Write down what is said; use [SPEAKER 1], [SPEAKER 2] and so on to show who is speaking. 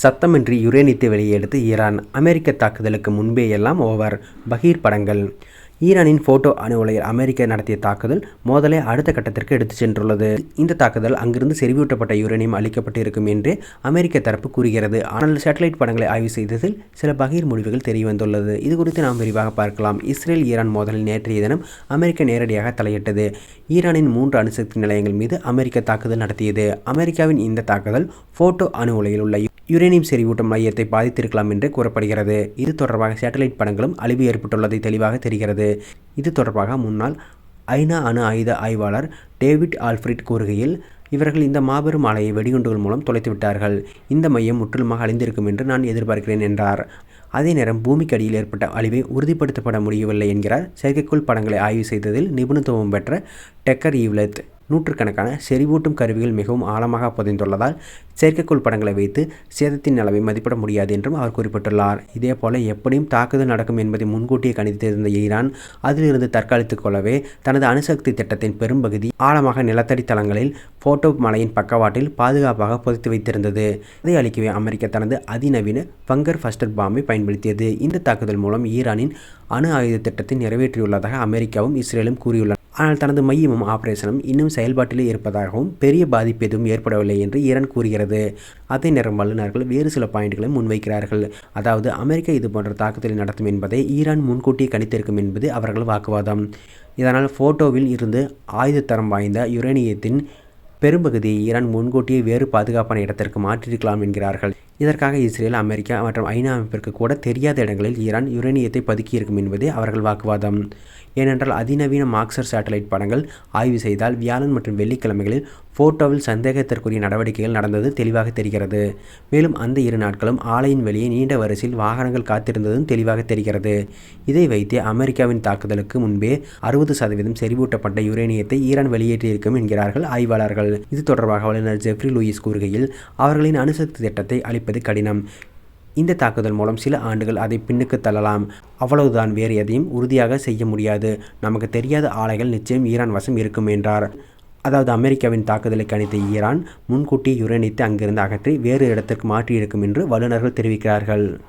[SPEAKER 1] சத்தமின்றி யுரேனியத்தை வெளியெடுத்து Iran அமெரிக்க தாக்குதலுக்கு முன்பே எல்லாம் ஓவர். பகீர் படங்கள். ஈரானின் போட்டோ அணு உலையில் அமெரிக்கா நடத்திய தாக்குதல் மோதலை அடுத்த கட்டத்திற்கு எடுத்துச் சென்றுள்ளது. இந்த தாக்குதல் அங்கிருந்து செறிவூட்டப்பட்ட யுரேனியம் அளிக்கப்பட்டு இருக்கும் என்று அமெரிக்க தரப்பு கூறுகிறது. ஆனால் சேட்டலைட் படங்களை ஆய்வு செய்ததில் சில பகீர் முடிவுகள் தெரியவந்துள்ளது. இது குறித்து நாம் விரிவாக பார்க்கலாம். இஸ்ரேல் ஈரான் மோதலில் நேற்றைய தினம் அமெரிக்கா நேரடியாக தலையிட்டது. ஈரானின் மூன்று அணுசக்தி நிலையங்கள் மீது அமெரிக்க தாக்குதல் நடத்தியது. அமெரிக்காவின் இந்த தாக்குதல் போட்டோ அணு உலையில் உள்ள யுரேனியம் செறிவூட்டும் மையத்தை பாதித்திருக்கலாம் என்று கூறப்படுகிறது. இது தொடர்பாக சேட்டலைட் படங்களும் அழிவு ஏற்பட்டுள்ளதை தெளிவாக தெரிகிறது. இது தொடர்பாக முன்னாள் ஐநா அணு ஆயுத ஆய்வாளர் டேவிட் ஆல்ஃப்ரிட் கூறுகையில் இவர்கள் இந்த மாபெரும் ஆலையை வெடிகுண்டுகள் மூலம் தொலைத்து விட்டார்கள் இந்த மையம் முற்றிலுமாக அழிந்திருக்கும் என்று நான் எதிர்பார்க்கிறேன் என்றார். அதே நேரம் பூமிக்கு அடியில் ஏற்பட்ட அழிவை உறுதிப்படுத்தப்பட முடியவில்லை என்கிறார். செயற்கைக்கோள் படங்களை ஆய்வு செய்ததில் நிபுணத்துவம் பெற்ற டெக்கர் ஈவ்லெத். நூற்றுக்கணக்கான செறிவூட்டும் கருவிகள் மிகவும் ஆழமாக புதைந்துள்ளதால் செயற்கைக்கோள் படங்களை வைத்து சேதத்தின் அளவை மதிப்பிட முடியாது என்றும் அவர் குறிப்பிட்டுள்ளார். இதேபோல எப்படியும் தாக்குதல் நடக்கும் என்பதை முன்கூட்டியே கணித்திருந்த ஈரான் அதிலிருந்து தற்காலித்துக் கொள்ளவே தனது அணுசக்தி திட்டத்தின் பெரும்பகுதி ஆழமாக நிலத்தடி தளங்களில் போட்டோ மலையின் பக்கவாட்டில் பாதுகாப்பாக புதைத்து வைத்திருந்தது. அதை அளிக்கவே அமெரிக்கா தனது அதிநவீன பங்கர் ஃபஸ்டர் பாம்பை பயன்படுத்தியது. இந்த தாக்குதல் மூலம் ஈரானின் அணு ஆயுத திட்டத்தை நிறைவேற்றியுள்ளதாக அமெரிக்காவும் இஸ்ரேலும் கூறியுள்ளன. ஆனால் தனது மையமும் ஆபரேஷனும் இன்னும் செயல்பாட்டிலே இருப்பதாகவும் பெரிய பாதிப்பு எதுவும் ஏற்படவில்லை என்று ஈரான் கூறுகிறது. அதே நேரம் வல்லுநர்கள் வேறு சில பாயிண்ட்களை முன்வைக்கிறார்கள். அதாவது அமெரிக்கா இது போன்ற தாக்குதலை நடத்தும் என்பதை ஈரான் முன்கூட்டியே கணித்திருக்கும் என்பது அவர்கள் வாக்குவாதம். இதனால் போட்டோவில் இருந்து ஆயுத தரம் வாய்ந்த யுரேனியத்தின் பெரும்பகுதியை ஈரான் முன்கூட்டியே வேறு பாதுகாப்பான இடத்திற்கு மாற்றியிருக்கலாம் என்கிறார்கள். இதற்காக இஸ்ரேல் அமெரிக்கா மற்றும் ஐநா அமைப்பிற்கு கூட தெரியாத இடங்களில் ஈரான் யுரேனியத்தை பதுக்கியிருக்கும் என்பதே அவர்கள் வாக்குவாதம். ஏனென்றால் அதிநவீன மார்க்சர் சேட்டலைட் படங்கள் ஆய்வு செய்தால் வியாழன் மற்றும் வெள்ளிக்கிழமைகளில் போட்டோவில் சந்தேகத்திற்குரிய நடவடிக்கைகள் நடந்தது தெளிவாக தெரிகிறது. மேலும் அந்த இரு நாட்களும் ஆலையின் வெளியே நீண்ட வரிசையில் வாகனங்கள் காத்திருந்ததும் தெளிவாக தெரிகிறது. இதை வைத்தே அமெரிக்காவின் தாக்குதலுக்கு முன்பே அறுபது சதவீதம் செறிவூட்டப்பட்ட யுரேனியத்தை ஈரான் வெளியேற்றியிருக்கும் என்கிறார்கள் ஆய்வாளர்கள். இது தொடர்பாக வல்லுநர் ஜெஃப்ரி லூயிஸ் கூறுகையில் அவர்களின் அணுசக்தி திட்டத்தை அளிப்பது கடினம். இந்த தாக்குதல் மூலம் சில ஆண்டுகள் அதை பின்னுக்கு தள்ளலாம். அவ்வளவுதான் வேறு எதையும் உறுதியாக செய்ய முடியாது. நமக்கு தெரியாத ஆலைகள் நிச்சயம் ஈரான் வசம் இருக்கும் என்றார். அதாவது அமெரிக்காவின் தாக்குதலை கணித்த ஈரான் முன்கூட்டி யுரேனித்து அங்கிருந்து அகற்றி வேறு இடத்திற்கு மாற்றியிருக்கும் என்று வல்லுநர்கள் தெரிவிக்கிறார்கள்.